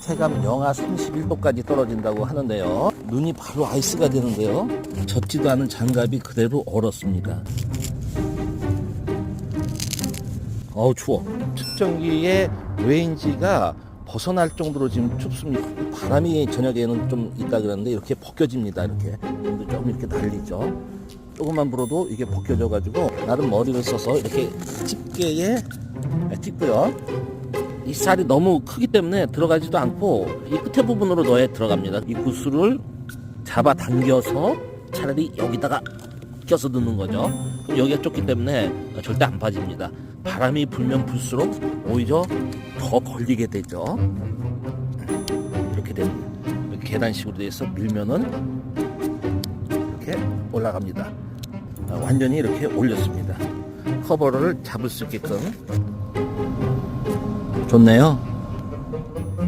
체감 영하 31도까지 떨어진다고 하는데요. 눈이 바로 아이스가 되는데요. 젖지도 않은 장갑이 그대로 얼었습니다. 어우 추워. 측정기의 레인지가 벗어날 정도로 지금 춥습니다. 바람이 저녁에는 좀 있다 그러는데 이렇게 벗겨집니다. 이렇게 좀 이렇게 날리죠. 조금만 불어도 이게 벗겨져 가지고 나름 머리를 써서 이렇게 집게에 찍고요. 이 쌀이 너무 크기 때문에 들어가지도 않고 이 끝에 부분으로 넣어야 들어갑니다. 이 구슬을 잡아 당겨서 차라리 여기다가 껴서 넣는 거죠. 그럼 여기가 좁기 때문에 절대 안 빠집니다. 바람이 불면 불수록 오히려 더 걸리게 되죠. 이렇게. 이렇게 계단식으로 돼서 밀면은 이렇게 올라갑니다. 아, 완전히 이렇게 올렸습니다. 커버를 잡을 수 있게끔 좋네요.